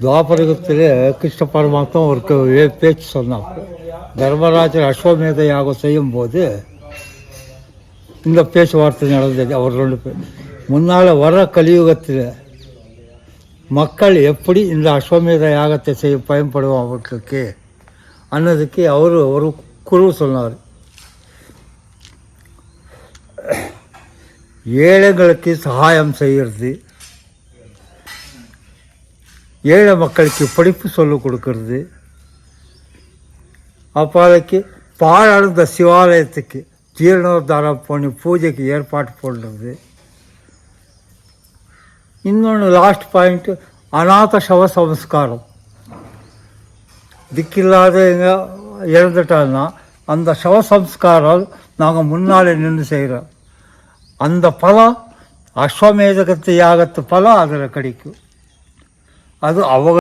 துவாபரகத்தில் கிருஷ்ண பரமாத்மா ஒரு பேச்சு சொன்னார் தர்மராஜர் அஸ்வமேத யாகம் செய்யும் போது இந்த பேச்சுவார்த்தை நடந்தது அவர் ரெண்டு பேர் முன்னால் வர கலியுகத்தில் மக்கள் எப்படி இந்த அஸ்வமேத யாகத்தை செய்ய பயன்படுவோம் அவர்களுக்கு அன்னதுக்கு அவர் ஒரு குரு சொன்னார் ஏழைகளுக்கு சகாயம் செய்கிறது ஏழை மக்களுக்கு படிப்பு சொல்லிக் கொடுக்கறது. அப்போ பாழடைந்த சிவாலயத்துக்கு ஜீரணோத்தாரம் பண்ணி பூஜைக்கு ஏற்பாடு பண்ணுறது. இன்னொன்று லாஸ்ட் பாயிண்ட்டு அநாத சவ சம்ஸ்காரம். திக்கில்லாதவங்க இறந்துட்டாங்கன்னா அந்த சவ சம்ஸ்காரம் நாங்கள் முன்னாலே நின்று செய்கிறோம். அந்த பலம் அஸ்வமேதகத்து யாகத்து பலம் அதில் கிடைக்கும். ಅದು ಅವಾಗ